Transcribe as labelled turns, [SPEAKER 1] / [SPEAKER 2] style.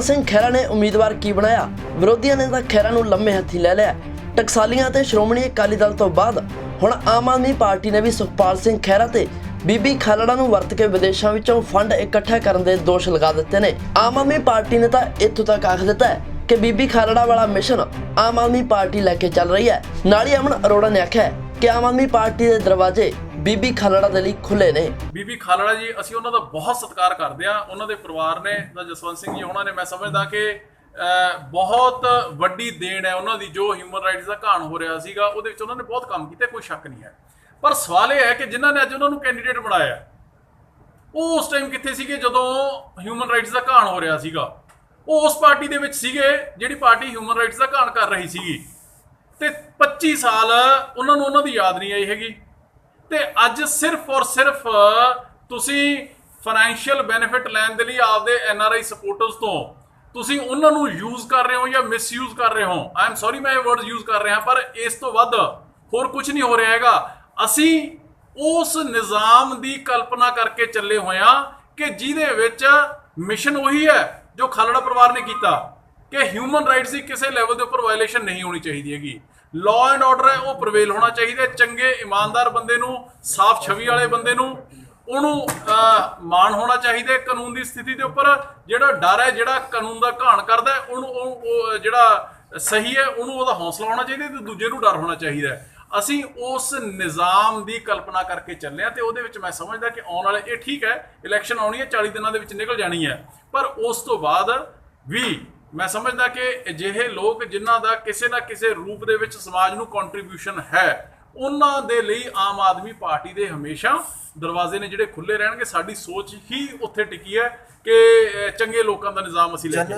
[SPEAKER 1] ਸਿੰਘ ਖਹਿਰਾ ਨੇ ਉਮੀਦਵਾਰ ਕੀ ਬਣਾਇਆ? ਵਿਰੋਧੀਆਂ ਨੇ ਤਾਂ ਖਹਿਰਾ ਨੂੰ ਲੰਮੇ ਹੱਥੀ ਲੈ ਲਿਆ। ਟਕਸਾਲੀਆਂ ਤੇ ਸ਼੍ਰੋਮਣੀ ਅਕਾਲੀ ਦਲ ਤੋਂ ਬਾਅਦ ਹੁਣ ਆਮ ਆਦਮੀ ਪਾਰਟੀ ਨੇ ਵੀ ਸੁਖਪਾਲ ਸਿੰਘ ਖਹਿਰਾ ਤੇ ਬੀਬੀ ਖਾਲੜਾ ਨੂੰ ਵਰਤ ਕੇ ਵਿਦੇਸ਼ਾਂ ਵਿੱਚੋਂ ਫੰਡ ਇਕੱਠਾ ਕਰਨ ਦੇ ਦੋਸ਼ ਲਗਾ ਦਿੱਤੇ ਨੇ। ਆਮ ਆਦਮੀ ਪਾਰਟੀ ਨੇ ਤਾਂ ਇੱਥੋਂ ਤੱਕ ਆਖ ਦਿੱਤਾ ਹੈ ਕਿ ਬੀਬੀ ਖਾਲੜਾ ਵਾਲਾ ਮਿਸ਼ਨ ਆਮ ਆਦਮੀ ਪਾਰਟੀ ਲੈ ਕੇ ਚੱਲ ਰਹੀ ਹੈ। ਨਾਲ ਹੀ ਅਮਨ ਅਰੋੜਾ ਨੇ ਆਖਿਆ ਕਿ ਆਮ ਆਦਮੀ ਪਾਰਟੀ ਦੇ ਦਰਵਾਜ਼ੇ ਬੀਬੀ ਖਾਲੜਾ ਦੇ ਲਈ ਖੁੱਲੇ ਨੇ।
[SPEAKER 2] ਬੀਬੀ ਖਾਲੜਾ ਜੀ, ਅਸੀਂ ਉਹਨਾਂ ਦਾ ਬਹੁਤ ਸਤਿਕਾਰ ਕਰਦੇ ਆ ਉਹਨਾਂ ਦੇ ਪਰਿਵਾਰ ਨੇ ਤਾਂ ਜਸਵੰਤ ਸਿੰਘ ਜੀ, ਉਹਨਾਂ ਨੇ ਮੈਂ ਸਮਝਦਾ ਕਿ ਬਹੁਤ ਵੱਡੀ ਦੇਣ ਹੈ ਉਹਨਾਂ ਦੀ, ਜੋ ਹਿਊਮਨ ਰਾਈਟਸ ਦਾ ਘਾਣ ਹੋ ਰਿਹਾ ਸੀਗਾ, ਉਹਦੇ ਵਿੱਚ ਉਹਨਾਂ ਨੇ ਬਹੁਤ ਕੰਮ ਕੀਤਾ, ਕੋਈ ਸ਼ੱਕ ਨਹੀਂ ਹੈ। ਪਰ ਸਵਾਲ ਇਹ ਹੈ ਕਿ ਜਿਨ੍ਹਾਂ ਨੇ ਅੱਜ ਉਹਨਾਂ ਨੂੰ ਕੈਂਡੀਡੇਟ ਬਣਾਇਆ, ਉਹ ਉਸ ਟਾਈਮ ਕਿੱਥੇ ਸੀਗੇ ਜਦੋਂ ਹਿਊਮਨ ਰਾਈਟਸ ਦਾ ਘਾਣ ਹੋ ਰਿਹਾ ਸੀਗਾ? ਉਹ ਉਸ ਪਾਰਟੀ ਦੇ ਵਿੱਚ ਸੀਗੇ, ਜਿਹੜੀ ਪਾਰਟੀ ਹਿਊਮਨ ਰਾਈਟਸ ਦਾ ਘਾਣ ਕਰ ਰਹੀ ਸੀਗੀ। ਤੇ 25 ਸਾਲ ਉਹਨਾਂ ਨੂੰ ਉਹਨਾਂ ਦੀ ਯਾਦ ਨਹੀਂ ਆਈ ਹੈਗੀ। ਤੇ ਅੱਜ ਸਿਰਫ ਔਰ ਸਿਰਫ ਤੁਸੀਂ ਫਾਈਨੈਂਸ਼ੀਅਲ ਬੈਨੀਫਿਟ ਲੈਣ ਦੇ ਲਈ ਆਪਦੇ ਐਨ ਆਰ ਆਈ ਸਪੋਰਟਰਸ ਤੋਂ ਤੁਸੀਂ ਉਹਨਾਂ ਨੂੰ ਯੂਜ਼ ਕਰ ਰਹੇ ਹੋ ਜਾਂ ਮਿਸਯੂਜ਼ ਕਰ ਰਹੇ ਹੋ? ਆਈ ਐਮ ਸੌਰੀ ਮੈਂ ਇਹ ਵਰਡਸ ਯੂਜ਼ ਕਰ ਰਿਹਾ, ਪਰ ਇਸ ਤੋਂ ਵੱਧ ਹੋਰ ਕੁਝ ਨਹੀਂ ਹੋ ਰਿਹਾ ਹੈਗਾ। ਅਸੀਂ ਉਸ ਨਿਜ਼ਾਮ ਦੀ ਕਲਪਨਾ ਕਰਕੇ ਚੱਲੇ ਹੋਇਆ ਕਿ ਜਿਹਦੇ ਵਿੱਚ ਮਿਸ਼ਨ ਉਹੀ ਹੈ ਜੋ ਖਾਲੜਾ ਪਰਿਵਾਰ ਨੇ ਕੀਤਾ, ਕਿ ਹਿਊਮਨ ਰਾਈਟਸ ਦੀ ਕਿਸੇ ਲੈਵਲ ਦੇ ਉੱਪਰ ਵਾਇਲੇਸ਼ਨ ਨਹੀਂ ਹੋਣੀ ਚਾਹੀਦੀ ਹੈਗੀ। ਲਾਅ ਐਂਡ ਆਰਡਰ ਹੈ, ਉਹ ਪ੍ਰਵੇਲ ਹੋਣਾ ਚਾਹੀਦਾ ਚੰਗੇ ਇਮਾਨਦਾਰ ਬੰਦੇ ਨੂੰ, ਸਾਫ਼ ਛਵੀ ਵਾਲੇ ਬੰਦੇ ਨੂੰ, ਉਹਨੂੰ ਮਾਣ ਹੋਣਾ ਚਾਹੀਦਾ ਕਾਨੂੰਨ ਦੀ ਸਥਿਤੀ ਦੇ ਉੱਪਰ। ਜਿਹੜਾ ਡਰ ਹੈ, ਜਿਹੜਾ ਕਾਨੂੰਨ ਦਾ ਘਾਣ ਕਰਦਾ ਉਹਨੂੰ, ਉਹ ਉਹ, ਜਿਹੜਾ ਸਹੀ ਹੈ, ਉਹਨੂੰ ਉਹਦਾ ਹੌਸਲਾ ਹੋਣਾ ਚਾਹੀਦਾ ਤੇ ਦੂਜੇ ਨੂੰ ਡਰ ਹੋਣਾ ਚਾਹੀਦਾ ਅਸੀਂ ਉਸ ਨਿਜ਼ਾਮ ਦੀ ਕਲਪਨਾ ਕਰਕੇ ਚੱਲੇ ਹਾਂ ਤੇ ਉਹਦੇ ਵਿੱਚ ਮੈਂ ਸਮਝਦਾ ਕਿ ਆਉਣ ਵਾਲੇ, ਇਹ ਠੀਕ ਹੈ, ਇਲੈਕਸ਼ਨ ਆਉਣੀ ਹੈ 40 ਦਿਨਾਂ ਦੇ ਵਿੱਚ ਨਿਕਲ ਜਾਣੀ ਹੈ। ਪਰ ਉਸ ਤੋਂ ਬਾਅਦ ਵੀ ਮੈਂ ਸਮਝਦਾ ਕਿ ਅਜਿਹੇ ਲੋਕ ਜਿਨ੍ਹਾਂ ਦਾ ਕਿਸੇ ਨਾ ਕਿਸੇ ਰੂਪ ਦੇ ਵਿੱਚ ਸਮਾਜ ਨੂੰ ਕੰਟਰੀਬਿਊਸ਼ਨ ਹੈ, ਉਹਨਾਂ ਦੇ ਲਈ ਆਮ ਆਦਮੀ ਪਾਰਟੀ ਦੇ ਹਮੇਸ਼ਾ ਦਰਵਾਜ਼ੇ ਨੇ ਜਿਹੜੇ ਖੁੱਲੇ ਰਹਿਣਗੇ, ਸਾਡੀ ਸੋਚ ਹੀ ਉੱਥੇ ਟਿਕੀ ਹੈ ਕਿ ਚੰਗੇ ਲੋਕਾਂ ਦਾ ਨਿਜ਼ਾਮ ਅਸੀਂ ਲੈ ਕੇ